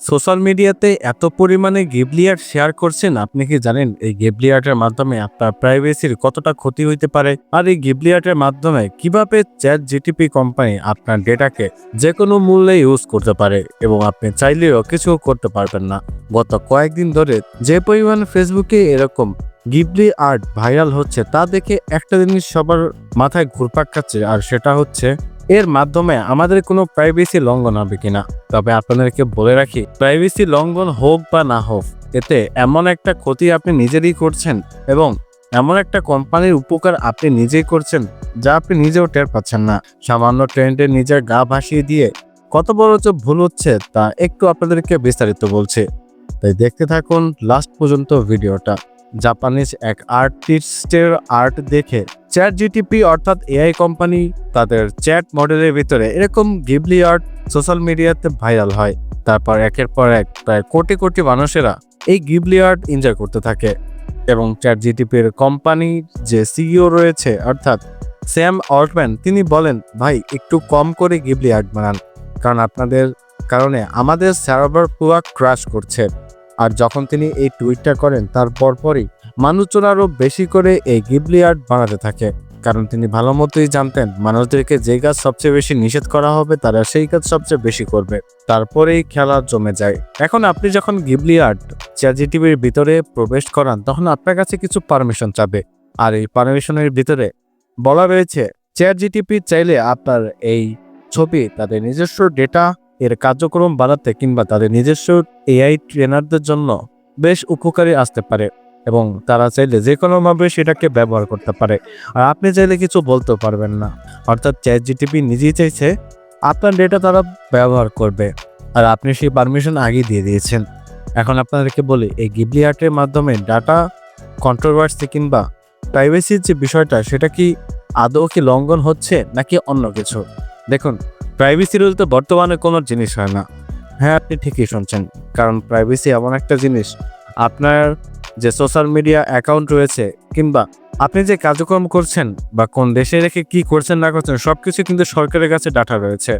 Social মিডিয়াতে এত পরিমাণে গিবলি আর্ট শেয়ার করছেন, আপনি কি জানেন? এই গিবলি আর্টের মাধ্যমে আপনার প্রাইভেসির কতটা ক্ষতি হইতে পারে? আর এই গিবলি আর্টের মাধ্যমে কীভাবে চ্যাট জিটিপি কোম্পানি আপনার ডেটাকে যে কোনো মূল্যে ইউজ করতে পারে এবং আপনি চাইলেও কিছু করতে পারবেন না? গত কয়েকদিন ধরে যে পরিমাণ ফেসবুকে এরকম গিবলি আর্ট ভাইরাল হচ্ছে, তা দেখে একটা জিনিস সবার মাথায় ঘুরপাক খাচ্ছে, আর সেটা হচ্ছে এর মাধ্যমে আমাদের কোনো প্রাইভেসি লঙ্ঘন হবে কিনা? তবে আপনাদেরকে বলে রাখি প্রাইভেসি লঙ্ঘন হোক বা না হোক, এতে এমন একটা ক্ষতি আপনি নিজেরই করছেন এবং এমন একটা কোম্পানির উপকার আপনি নিজেই করছেন যা আপনি নিজেও টের পাচ্ছেন না। সামান্য ট্রেন্ডে নিজের গা ভাসিয়ে দিয়ে কত বড় যে ভুল হচ্ছে তা একটু আপনাদেরকে বিস্তারিত বলছে। তাই দেখতে থাকুন লাস্ট পর্যন্ত ভিডিওটা। জাপানিজ এক আর্টিস্টের আর্ট দেখে চ্যাট জিটিপি অর্থাৎ এআই কোম্পানি তাদের চ্যাট মডেলের ভিতরে এরকম গিবলি আর্ট সোশ্যাল মিডিয়াতে ভাইরাল হয়। তারপর একের পর এক প্রায় কোটি কোটি মানুষেরা এই গিবলি আর্ট এনজয় করতে থাকে এবং চ্যাট জিটিপির কোম্পানি যে সিইও রয়েছে অর্থাৎ স্যাম অল্টম্যান তিনি বলেন, ভাই, একটু কম করে গিবলি আর্ট বানান। কারণ আপনাদের কারণে আমাদের সার্ভার পুরো ক্রাশ করছে। আর যখন তিনি এই টুইটটা করেন, তার পরপরই মানুষজন আরও বেশি করে এই গিবলি আর্ট বানাতে থাকে। কারণ তিনি ভালো মতোই জানতেন, মানুষদেরকে যে কাজ সবচেয়ে বেশি নিষেধ করা হবে, তারা সেই কাজ সবচেয়ে বেশি করবে। তারপরেই খেলা জমে যায়। এখন আপনি যখন গিবলি আর্ট চ্যাজিটিভির ভিতরে প্রবেশ করান, তখন আপনার কাছে কিছু পারমিশন চাবে। আর এই পারমিশনের ভিতরে বলা রয়েছে চ্যাট জিটিপি চাইলে আপনার এই ছবি, তাদের নিজস্ব ডেটা এর কার্যক্রম বাড়াতে কিংবা তাদের নিজস্ব এআই ট্রেনারদের জন্য বেশ উপকারী আসতে পারে এবং তারা চাইলে যে কোনোভাবে সেটাকে ব্যবহার করতে পারে। আর আপনি চাইলে কিছু বলতেও পারবেন না। অর্থাৎ চ্যাট জিটিপি নিজেই চাইছে আপনার ডেটা তারা ব্যবহার করবে। আর আপনি সেই পারমিশন আগেই দিয়ে দিয়েছেন। এখন আপনাদেরকে বলি, এই গিবলি আর্টের মাধ্যমে ডাটা কন্ট্রোভার্সি কিংবা প্রাইভেসির যে বিষয়টা, সেটা কি আদৌ কি লঙ্ঘন হচ্ছে নাকি অন্য কিছু? দেখুন প্রাইভেসি রুল তো বর্তমানে কোনো জিনিস হয় না। হ্যাঁ আপনি ঠিকই শুনছেন, কারণ প্রাইভেসি এমন একটা জিনিস, আপনার যে সোশ্যাল মিডিয়া অ্যাকাউন্ট রয়েছে, কিংবা আপনি যে কার্যক্রম করছেন বা কোন দেশে রেখে কি করছেন না করছেন সব কিছু কিন্তু সরকারের কাছে ডাটা রয়েছে।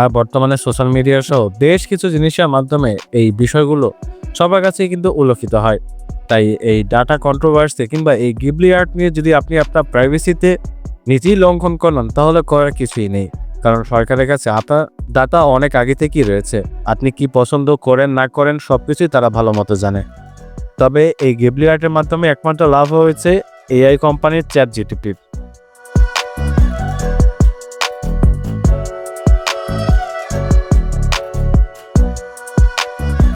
আর বর্তমানে সোশ্যাল মিডিয়া সহ বেশ কিছু জিনিসের মাধ্যমে এই বিষয়গুলো সবার কাছেই কিন্তু উল্লেখিত হয়। তাই এই ডাটা কন্ট্রোভার্সি কিংবা এই গিবলি আর্ট নিয়ে যদি আপনি আপনার প্রাইভেসিতে নিজেই লঙ্ঘন করেন, তাহলে করার কিছুই নেই। কারণ সরকারের কাছে আপনার ডাটা অনেক আগে থেকেই রয়েছে। আপনি কি পছন্দ করেন, না করেন সব কিছুই তারা ভালো মতো জানে। তবে এই গেবলি আর্টের মাধ্যমে একমাত্র লাভ হয়েছে এআই কোম্পানির চ্যাট জিটিপির